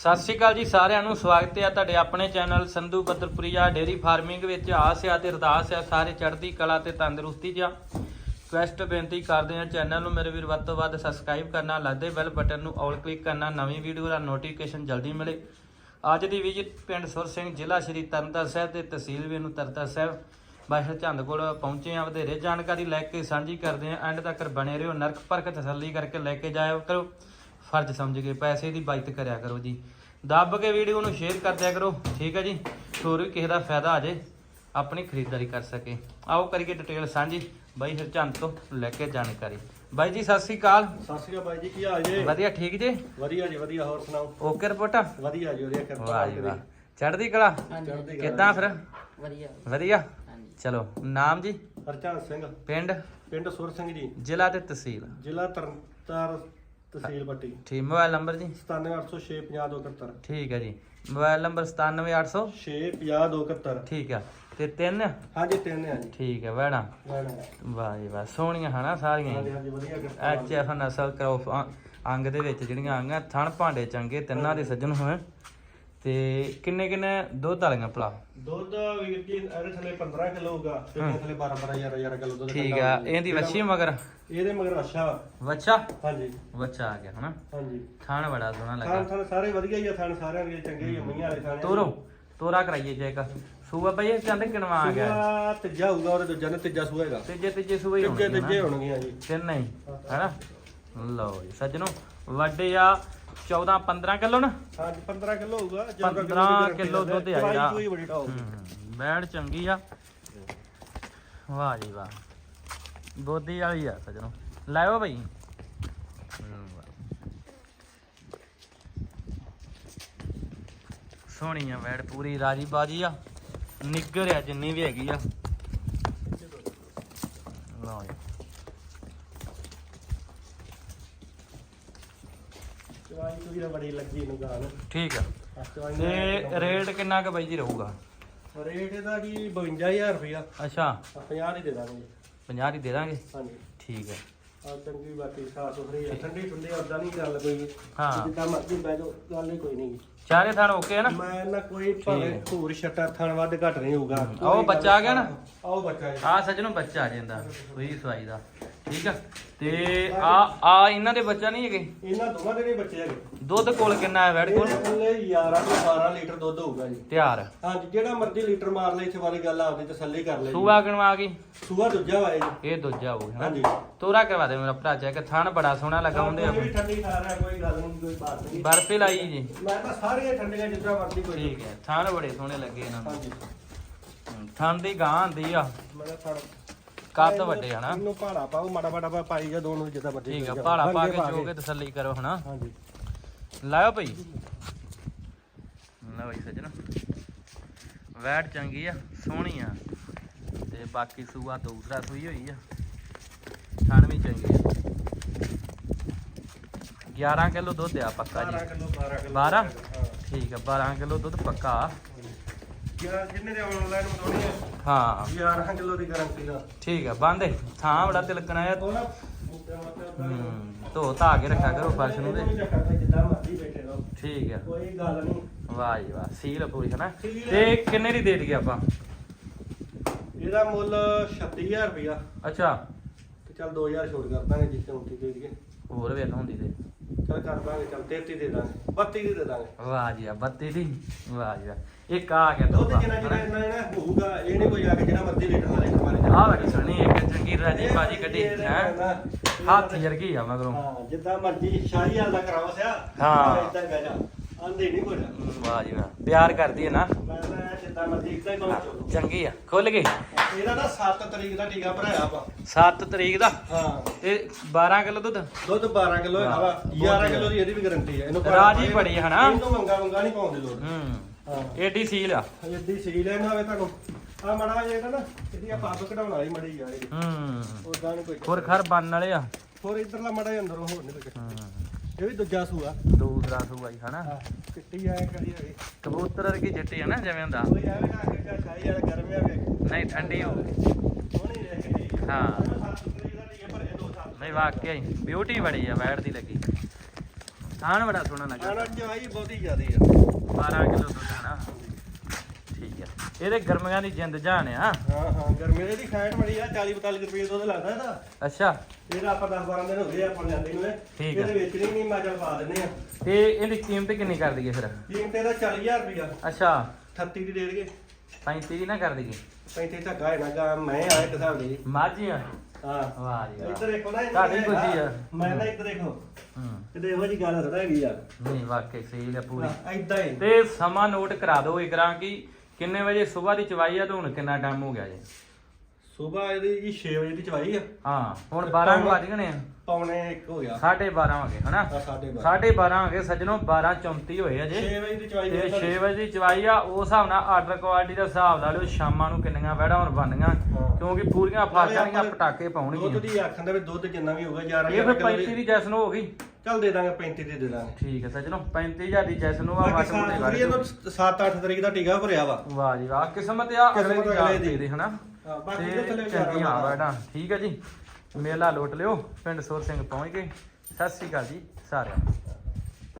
ਸਤਿ ਸ਼੍ਰੀ ਅਕਾਲ ਜੀ ਸਾਰਿਆਂ ਨੂੰ, ਸਵਾਗਤ ਹੈ ਤੁਹਾਡੇ ਆਪਣੇ channel Sandhu Pattarpuria dairy farming ਵਿੱਚ। ਆਸ ਆ ਤੇ ਅਰਦਾਸ ਆ ਸਾਰੇ ਚੜ੍ਹਦੀ ਕਲਾ ਤੇ ਤੰਦਰੁਸਤੀ ਜਾਂ ਆ ਰਿਕੁਐਸਟ ਬੇਨਤੀ ਕਰਦੇ ਹਾਂ, ਚੈਨਲ ਨੂੰ ਮੇਰੇ ਵੀਰ ਵੱਧ ਤੋਂ ਵੱਧ ਸਬਸਕ੍ਰਾਈਬ ਕਰਨਾ, ਲਾਦੇ ਬੈਲ ਬਟਨ ਨੂੰ ਆਲ ਕਲਿੱਕ ਕਰਨਾ, ਨਵੀਂ ਵੀਡੀਓ ਦਾ ਨੋਟੀਫਿਕੇਸ਼ਨ ਜਲਦੀ ਮਿਲੇ। ਅੱਜ ਦੀ ਵਿਜ਼ਿਟ ਪਿੰਡ ਸੁਰ ਸਿੰਘ, ਜ਼ਿਲ੍ਹਾ ਸ਼੍ਰੀ ਤਰਨਤਾਰਨ ਸਾਹਿਬ ਤੇ ਤਹਿਸੀਲ ਵੀ ਨੂੰ ਤਰਨਤਾਰਨ ਸਾਹਿਬ। ਬਾਸ਼ਾ ਚੰਦ ਕੋਲ ਪਹੁੰਚੇ ਆ ਵਧੇਰੇ ਜਾਣਕਾਰੀ ਲੈ ਕੇ ਸਾਂਝੀ ਕਰਦੇ ਆ ਐਂਡ ਤੱਕ ਬਣੇ ਰਹੋ, ਨਰਕ ਪਰਖ ਤਸੱਲੀ ਕਰਕੇ ਲੈ ਕੇ ਜਾਇਆ ਕਰੋ। ਫਰਜ਼ ਸਮਝ ਕੇ ਪੈਸੇ ਦੀ ਬਚਤ ਕਰਿਆ ਕਰੋ ਜੀ। ਦੱਬ ਕੇ ਵੀਡੀਓ ਨੂੰ ਸ਼ੇਅਰ ਕਰ ਦਿਆ ਕਰੋ ਠੀਕ ਹੈ ਜੀ? ਹੋਰ ਵੀ ਕਿਸੇ ਦਾ ਫਾਇਦਾ ਆ ਜੇ ਆਪਣੀ ਖਰੀਦਦਾਰੀ ਕਰ ਸਕੇ। ਆਓ ਕਰੀਏ ਡਿਟੇਲ ਸਾਂਝੀ। ਬਾਈ ਹਰਚੰਦ ਤੋਂ ਲੈ ਕੇ ਜਾਣਕਾਰੀ। ਬਾਈ ਜੀ ਸਤਿ ਸ੍ਰੀ ਅਕਾਲ। ਸਤਿ ਸ਼੍ਰੀ ਅਕਾਲ ਬਾਈ ਜੀ ਕੀ ਹਾਲ ਜੇ? ਵਧੀਆ ਠੀਕ ਜੀ? ਵਧੀਆ ਜੀ ਵਧੀਆ ਹੋਰ ਸੁਣਾਓ? ਓਕੇ ਰਿਪੋਰਟਾ? ਵਧੀਆ ਜੀ ਵਧੀਆ ਕਿਰਪਾ ਵਾਹ ਜੀ ਵਾਹ। ਚੜ੍ਹਦੀ ਕਲਾ? ਚੜ੍ਹਦੀ ਕਲਾ ਕਿੱਦਾਂ ਫਿਰ? ਵਧੀਆ। ਵਧੀਆ? ਹਾਂਜੀ। ਚਲੋ ਨਾਮ ਜੀ? ਹਰਚੰਦ ਸਿੰਘ। ਪਿੰਡ? ਪਿੰਡ ਸੁਰ ਸਿੰਘ ਜੀ। ਜ਼ਿਲ੍ਹਾ ਤੇ ਤਹਿਸੀਲ। ਜ਼ਿਲ੍ਹਾ ਤਰਨਤਾਰ ਤਹਿਸੀਲ ਪੱਟੀ। ਠੀਕ ਮੋਬਾਈਲ ਨੰਬਰ ਜੀ? 97806 ਠੀਕ ਹੈ ਜੀ। ਮੋਬਾਈਲ ਨੰਬਰ 97800 65071 ਠੀਕ ਆ। ਤੇ ਤਿੰਨ? ਹਾਂਜੀ ਤਿੰਨ ਆ ਜੀ। ਠੀਕ ਹੈ ਵੈਣਾ ਵਾਹ ਜੀ ਵਾਹ ਸੋਹਣੀਆਂ ਹਨਾ ਸਾਰੀਆਂ ਹਾਂਜੀ ਹਾਂਜੀ ਵਧੀਆ ਐਚ ਐਫ ਨਸਲ ਕਰੋਫ ਅੰਗ ਦੇ ਵਿੱਚ ਜਿਹੜੀਆਂ ਆਂਗਾਂ ਥਣ ਭਾਂਡੇ ਚੰਗੇ ਤਿੰਨਾਂ ਦੇ ਸੱਜਣ ਹੋਏ ਤੇ ਕਿੰਨੇ ਕਿੰਨੇ ਦੁੱਧ ਵਾਲੀਆਂ ਭਲਾ? ਦੁੱਧ ਵੀਰ ਜੀ ਇਹਦੇ ਥੱਲੇ 15 ਕਿਲੋ ਹੋਊਗਾ ਤੇ ਇਹਦੇ ਥੱਲੇ 12 12 ਹਜ਼ਾਰ ਹਜ਼ਾਰ ਕਿਲੋ ਦੁੱਧ ਠੀਕ ਆ। ਇਹਦੀ ਵੱਛੀ ਮਗਰ? ਇਹਦੇ ਮਗਰ ਅੱਛਾ ਵੱਛਾ? ਹਾਂਜੀ। ਵੱਛਾ ਆ ਗਿਆ ਹਨਾ? ਹਾਂਜੀ। ਥਣ ਬੜਾ ਸੋਹਣਾ ਥਾਣ ਲੱਗਾ। ਥਾਣ ਸਾਰੇ ਵਧੀਆ ਹੀ ਆ ਥਾਣ ਸਾਰਿਆਂ ਦੇ ਚੰਗੇ ਹੀ ਮਈਆਂ ਵਾਲੇ ਥਾਣੇ ਤੋਰੋ ਤੋਰਾ ਕਰਾਈਏ ਚੈੱਕ ਸੂਆ ਬਈ ਇਹ ਕਹਿੰਦੇ ਕਿਨਵਾ ਆ ਗਿਆ? ਸੂਆ ਤੀਜਾ ਹੋਊਗਾ ਉਹਦੇ ਦੂਜਾ ਨੇ ਤੀਜਾ ਸੂਆ ਹੈਗਾ। ਤੀਜੇ ਤੀਜੇ ਸੂਆ ਹੀ ਹੋਣਗੇ ਤੀਜੇ ਨਾ ਹੋਣਗੀਆਂ ਜੀ। ਤਿੰਨ ਨਹੀਂ ਹੈਨਾ? ਲਓ ਜੀ ਸੱਜਣੋ ਵੱਡੇ ਆ। 14 15 ਕਿਲੋ ਨਾ? ਹਾਂਜੀ 15 ਕਿਲੋ ਹੋਊਗਾ 15 ਕਿਲੋ ਦੁੱਧ ਆ ਜਿਹੜਾ। ਕੋਈ ਬੜੀ ਟਾਉ ਹੂੰ ਬੈੜ ਚੰਗੀ ਆ। ਵਾਹ ਜੀ ਵਾਹ। ਗੋਦੀ ਵਾਲੀ ਆ ਸੱਜਣੋ। ਲਾਇਓ ਬਈ। ਸੋਹਣੀ ਆ ਬੈੜ ਪੂਰੀ ਰਾਜੀ ਬਾਜੀ ਆ। ਨਿੱਗਰ ਆ ਜਿੰਨੀ ਵੀ ਹੈਗੀ ਆ ਲਓ ਜੀ ਚਵਾਈ ਕੋਈ ਬੜੀ ਲੱਗੀ ਨੂੰ ਗਾਲ ਠੀਕ ਆ। ਤੇ ਰੇਟ ਕਿੰਨਾ ਕੁ ਬਾਈ ਜੀ ਰਹੂਗਾ? ਰੇਟ ਇਹਦਾ ਜੀ 52000 ਰੁਪਇਆ। ਅੱਛਾ। 50 ਹੀ ਦੇ ਦਾਂਗੇ। ਜੀ 50 ਦੀ ਦੇ ਦਾਂਗੇ? ਹਾਂਜੀ। ਠੀਕ ਹੈ ਆ ਚੰਗੀ ਬਾਕੀ ਸਾਫ਼ ਸੁਥਰੀ ਆ। ਠੰਡੀ ਠੰਡੀ ਉਦਾਂ ਨਹੀਂ ਗੱਲ ਕੋਈ। ਹਾਂ। ਜਿੱਦਾਂ ਮਰਜ਼ੀ ਬਹਿ ਜਾਓ ਗੱਲ ਹੀ ਕੋਈ ਨਹੀਂ। ਚਾਰੇ ਥਾਣ ਓਕੇ ਹੈ ਨਾ? ਮੈਂ ਨਾ ਕੋਈ ਭਾਵੇਂ ਧੂਰ ਛੱਟਾ ਥਣ ਵੱਧ ਘੱਟ ਨਹੀਂ ਹੋਊਗਾ। ਆਓ ਬੱਚਾ ਆ ਗਿਆ ਨਾ? ਆਓ ਬੱਚਾ ਆ ਸੱਜਣੋ ਬੱਚਾ ਆ ਜਾਂਦਾ ਸੂਈ ਸਵਾਈ ਦਾ। ਠੀਕ ਆ? ਤੇ ਆ ਆ ਇਹਨਾਂ ਦੇ ਬੱਚਾ ਨਹੀਂ ਹੈਗੇ? ਇਹਨਾਂ ਦੋਵਾਂ ਦੇ ਨਹੀਂ ਬੱਚੇ ਹੈਗੇ। ਦੁੱਧ ਕੋਲ ਕਿੰਨਾ ਹੈ ਵੈੜ ਕੋਲ? ਇਹਦੇ ਥੱਲੇ 11 ਤੋਂ 12 ਲੀਟਰ ਦੁੱਧ ਹੋਊਗਾ ਜੀ। ਤਿਆਰ। ਹਾਂਜੀ ਜਿਹੜਾ ਮਰਜ਼ੀ ਲੀਟਰ ਮਾਰ ਲੈ ਇੱਥੇ ਵਾਲੀ ਗੱਲ ਆਪਦੀ ਤਸੱਲੀ ਕਰ ਲੈ ਜੀ। ਸੂਆ ਕਿਣਵਾ ਆ ਗਈ? ਸੂਆ ਦੂਜਾ ਵਾਏ ਜੀ ਇਹ ਦੂਜਾ ਹੋਊ ਹੈਨਾ? ਹਾਂਜੀ। ਤੋਰਾ ਕਰਵਾ ਦੇ ਮੇਰਾ ਭਰਾ ਚੈੱਕ। ਥਣ ਬੜਾ ਸੋਹਣਾ ਲੱਗਾ ਹੁੰਦੇ ਆ ਕੋਈ ਵੀ ਠੰਡੀ ਖਾ ਰਿਹਾ ਕੋਈ ਗੱਲ ਨਹੀਂ ਕੋਈ ਬਾਤ ਨਹੀਂ। ਬਰਫੀ ਲਾਈ ਜੀ। ਮੈਂ ਤਾਂ ਸਾਰੀਆਂ ਠੰਡੀਆਂ ਜਿੱਦਾਂ ਮਰਜ਼ੀ ਕੋਈ ਠੀਕ ਹੈ ਥਣ ਬੜੇ ਸੋਹਣੇ ਲੱਗੇ ਇਹਨਾਂ ਨੂੰ। ਹਾਂਜੀ। ਹੂੰ, ਥਣ ਦੀ ਗਾਂ ਆਂਦੀ ਆ। ਮੈਂ ਤਾਂ ਥਣ ਕੱਦ ਵੱਡੇ ਹਨਾ ਇਹਨੂੰ ਭਾੜਾ ਪਾਓ ਮਾੜਾ ਮਾੜਾ ਪਾ- ਪਾਈ ਜਾ ਦੋਨੋਂ ਜਿੱਦਾਂ ਮਰਜ਼ੀ ਠੀਕ ਆ ਭਾੜਾ। ਪਾ ਕੇ ਜੋ ਕੇ। ਤਸੱਲੀ ਕਰੋ ਹਨਾ? ਹਾਂਜੀ। ਲਾਓ ਭਈ। ਲਓ ਜੀ ਸੱਜਣਾ। ਵੈਟ ਚੰਗੀ ਆ ਸੋਹਣੀ ਆ। ਤੇ ਬਾਕੀ ਸੂਆ ਦੂਸਰਾ ਸੂਈ ਹੋਈ ਆ। ਥਣ ਵੀ ਚੰਗੇ ਆ। 11 ਕਿਲੋ ਦੁੱਧ ਆ ਪੱਕਾ 12 ਜੀ ਕਿਲੋ 12 ਕਿਲੋ 12 ਹਾਂ ਠੀਕ ਆ 12 ਕਿਲੋ ਦੁੱਧ ਪੱਕਾ ਯਾਰ ਜਿੰਨੇ ਦੇ ਆਨਲਾਈਨ ਮੰਗਾਉਣੀ ਹੈ। ਹਾਂ। 11 ਕਿਲੋ ਦੀ ਗਾਰੰਟੀ ਦਾ। ਠੀਕ ਆ ਬੰਦੇ ਥਾਂ ਬੜਾ ਤਿਲਕਣਾ ਆ ਉਹ ਨਾ ਹੂੰ ਧੋ ਧਾ ਕੇ ਰੱਖਿਆ ਕਰੋ ਫਰਸ਼ ਨੂੰ ਤੇ। ਜਿੱਦਾਂ ਮਰਜ਼ੀ ਬੈਠੇ ਰਹੋ। ਠੀਕ ਆ। ਕੋਈ ਗੱਲ ਨਹੀਂ। ਵਾਹ ਜੀ ਵਾਹ ਸੀਲ ਪੂਰੀ ਹਨਾ। ਤੇ ਕਿੰਨੇ ਦੀ ਦੇ ਦਈਏ ਆਪਾਂ? ਇਹਦਾ ਮੁੱਲ 36000 ਰੁਪਇਆ। ਅੱਛਾ। ਤੇ ਚੱਲ 2000 ਛੋਟ ਕਰ ਦਾਂਗੇ ਜਿੱਥੇ ਹੁੰਦੀ ਦੇ ਦਈਏ ਹੋਰ ਵੇਖ ਹੁੰਦੀ ਤੇ। ਚੱਲ ਕਰ ਦਾਂਗੇ ਚੱਲ 33 ਦੇ ਦਾਂਗੇ 32 ਦੀ ਦੇ ਦਾਂਗੇ। ਵਾਹ ਜੀ ਵਾਹ, ਬੱਤੀ ਦੀ ਵਾਹ ਜੀ ਵਾਹ। ਇੱਕ ਆ ਗਿਆ ਦੁੱਧ ਤੋਤਾ ਜਿੰਨਾ ਜਿੰਨਾ ਇੰਨਾ ਇੰਨਾ ਹੋਊਗਾ ਇਹ ਨਹੀਂ ਕੋਈ ਆ ਕੇ ਜਿਹੜਾ ਮਰਜ਼ੀ ਲੀਟਰ ਵਾਲੇ ਕਮਾਰੇ ਆ ਬੜੀ ਸੋਹਣੀ ਇੱਕ ਚੰਗੀ ਰਾਜੀ ਬਾਜੀ ਕੱਢੀ ਹੈ? ਹੱਥ ਜਰਗੀ ਆ ਮਗਰੋਂ। ਹਾਂ ਜਿੱਦਾਂ ਮਰਜ਼ੀ ਸ਼ਾਹੀ ਹਾਲ ਦਾ ਕਰਾਓ ਸਿਆ। ਹਾਂ। ਇਦਾਂ ਬਹਿ ਜਾ। ਆਂਦੇ ਨਹੀਂ ਕੋਈ ਵਾਹ ਜੀ ਵਾਹ ਪਿਆਰ ਕਰਦੀ ਹੈ ਨਾ। ਮੈਂ ਤਾਂ ਹੀ ਚੰਗੀ ਆ ਖੁੱਲ ਗਈ। ਇਹਦਾ ਨਾ 7 ਤਰੀਕ ਦਾ ਟੀਕਾ ਭਰਾਇਆ ਵਾ। 7 ਤਰੀਕ ਦਾ? ਹਾਂ। ਤੇ 12 ਕਿਲੋ ਦੁੱਧ? ਦੁੱਧ 12 ਕਿਲੋ ਹੈਗਾ ਵਾ 11 ਕਿਲੋ ਦੀ ਇਹਦੀ ਵੀ ਗਾਰੰਟੀ ਹੈ। ਇਹਨੂੰ ਰਾਜੀ ਬੜੀ ਹੈ ਹਨਾ? ਇਹਨੂੰ ਮੰਗਾ ਮੰਗਾ ਨਹੀਂ ਪਾਉਣ ਦੀ ਲੋੜ। ਹੂੰ। ਹਾਂ। ਏਡੀ ਸੀਲ ਆ। ਜਿੱਦੀ ਸੀਲ ਹੈ ਨਾ ਹੋਵੇ ਤੁਹਾਨੂੰ। ਆ ਮੜਾ ਜਿਹੜਾ ਨਾ ਇਹਦੀ ਆ ਪੱਬ ਕਢਾਉਣ ਵਾਲੀ ਮੜੀ ਯਾਰ ਇਹ। ਹੂੰ। ਉਦਾਂ ਨਹੀਂ ਕੋਈ ਖੁਰ ਖਰ ਬੰਨ ਵਾਲੇ ਆ। ਹੋਰ ਇਧਰਲਾ ਮੜਾ ਅੰਦਰੋਂ ਹੋਰ ਨਹੀਂ ਕੋਈ ਹੂੰ। ਇਹ ਵੀ ਦੂਜਾ ਸੂਆ। ਦੂਸਰਾ ਸੂਆ ਹੀ ਹਨਾ? ਹਾਂ ਕਿੱਟੀ ਆਇਆ ਕਰੀ ਹੋਈ ਕਬੂਤਰ ਵਰਗੀ ਜੱਟੀ ਆ ਨਾ ਜਿਵੇਂ ਹੁੰਦਾ। ਕੋਈ ਐਵੇਂ ਨਾ ਕਿ ਸ਼ਾਹੀ ਵਾਲਾ ਗਰਮ ਆ ਵੇ ਨਹੀਂ ਠੰਡੀ ਹੋ ਸੋਹਣੀ ਹਾਂ। ਨਹੀਂ ਵਾਕਿਆ ਹੀ ਬਿਊਟੀ ਬੜੀ ਆ ਵੈੜ ਦੀ ਲੱਗੀ। ਥਾਣ ਬੜਾ ਸੋਹਣਾ ਲੱਗਾ। ਚਵਾਈ ਬਹੁਤੀ ਜ਼ਿਆਦੀ ਆ। 12 ਕਿਲੋ ਦੁੱਧ ਹਨਾ ਇਹਦੇ ਗਰਮੀਆਂ ਦੀ ਜਿੰਦ ਜਾਨ ਆ। ਹਾਂ ਹਾਂ ਗਰਮੀ ਦੀ ਖੈਟ ਬੜੀ ਆ 40 45 ਰੁਪਏ ਦੁੱਧ ਲੱਗਦਾ ਇਹਦਾ। ਅੱਛਾ। ਇਹਦਾ ਆਪਾਂ 10 12 ਦਿਨ ਹੋ ਗਏ ਆਪਾਂ ਲੈਂਦੇ ਨੂੰ ਇਹ। ਠੀਕ ਆ। ਇਹਦੇ ਵੇਚਣੀ ਨਹੀਂ ਮੈਂ ਚੱਲ ਪਾ ਦਿੰਨੇ ਆ। ਤੇ ਇਹਦੀ ਕੀਮਤ ਕਿੰਨੀ ਕਰ ਦਈਏ ਫਿਰ? ਕੀਮਤ ਇਹਦਾ 40000 ਰੁਪਇਆ ਅੱਛਾ। 38 ਦੀ ਦੇ ਦੇਗੇ 35 ਦੀ ਨਾ ਕਰ ਦਈਏ। 35 ਧੱਕਾ ਹੈ ਨਾ ਗਾ ਮੈਂ ਆਇਆ ਇੱਕ ਹਿਸਾਬ ਦੀ। ਮਾਝੀਆਂ ਹਾਂ। ਵਾਹ ਜੀ ਵਾਹ। ਇੱਧਰ ਦੇਖੋ ਨਾ ਇੱਧਰ ਤੁਹਾਡੀ। ਖੁਸ਼ੀ ਆ। ਮੈਂ ਨਾ ਇੱਧਰ ਦੇਖੋ। ਹੂੰ। ਤੇ ਇਹੋ ਜੀ ਗੱਲ ਥੋੜਾ ਹੈਗੀ ਆ। ਨਹੀਂ ਵਾਕਈ ਸਹੀ ਹੈ ਪੂਰੀ। ਐਦਾਂ ਹੀ। ਤੇ ਸਮਾਂ ਨੋਟ ਕਰਾ ਦਿਓ ਇਕਰਾਂ ਕਿ ਕਿੰਨੇ ਵਜੇ ਸਵੇਰ ਦੀ ਚਵਾਈ ਆ ਤੇ ਹੁਣ ਕਿੰਨਾ ਟਾਈਮ ਹੋ ਗਿਆ ਜੀ? ਸਵੇਰ ਇਹਦੀ ਜੀ 6 ਵਜੇ ਦੀ ਚਵਾਈ ਆ। ਹਾਂ ਹੁਣ 12 ਕੁ ਵੱਜ ਗਏ ਆ ਪੌਣੇ 1 ਹੋ ਗਿਆ। 12:30 ਹੋ ਗਏ ਹਨਾ? ਆ ਸਾਡੇ ਬਾਅਦ 12:30 ਹੋ ਗਏ ਸੱਜਣੋ 12:34 ਹੋਏ ਆ ਜੇ। 6 ਵਜੇ ਦੀ ਚਵਾਈ ਤੇ ਦੇ 6 ਵਜੇ ਦੀ ਚਵਾਈ ਆ ਉਸ ਹਿਸਾਬ ਨਾਲ ਆਰਡਰ ਕੁਆਲਿਟੀ ਦਾ ਹਿਸਾਬ ਲਾ ਲਿਓ ਸ਼ਾਮਾਂ ਨੂੰ ਕਿੰਨੀਆਂ ਵੜਾ ਹੁਣ ਬਣਨੀਆਂ। ਕਿਉਂਕਿ ਪੂਰੀਆਂ ਫਸ ਜਾਣਗੀਆਂ ਪਟਾਕੇ ਦੁੱਧ ਪਾਉਣਗੀਆਂ ਦੀ ਆਖਣ ਦਾ ਵੀ ਦੁੱਧ ਜਿੰਨਾ ਵੀ ਹੋਊਗਾ 11 ਇਹ ਫਿਰ 35 ਦੀ। ਜੈਸਨ ਹੋ ਗਈ। ਚੱਲ ਦੇ ਦਾਂਗੇ 35 ਦੀ ਦੇ ਦਾਂਗੇ। ਠੀਕ ਹੈ ਸੱਜਣੋ 35000 ਦੀ ਜੈਸਨ ਆ ਵਾਟ ਮੁੰਡੇ ਸਾਰੀ ਇਹਨੂੰ 7-8 ਤਰੀਕ ਦਾ ਟੀਕਾ ਭਰਿਆ ਵਾ। ਵਾਹ ਜੀ ਵਾਹ ਕਿਸਮਤ ਆ ਅਗਲੇ ਦੀ ਦੀ। ਦੇ। ਹਨਾ? ਬਾਕੀ ਤੇ ਦੇ ਥੱਲੇ ਚੰਗੀਆਂ ਵਿਚਾਰਾ ਵੜਾਂ ਠੀਕ ਹੈ ਜੀ ਮੇਲਾ ਲੋਟ ਲਿਓ ਪਿੰਡ ਸੋਰ ਸਿੰਘ ਪਹੁੰਚ ਗਏ। ਸਤਿ ਸ੍ਰੀ ਅਕਾਲ ਜੀ ਸਾਰਿਆਂ ਨੂੰ।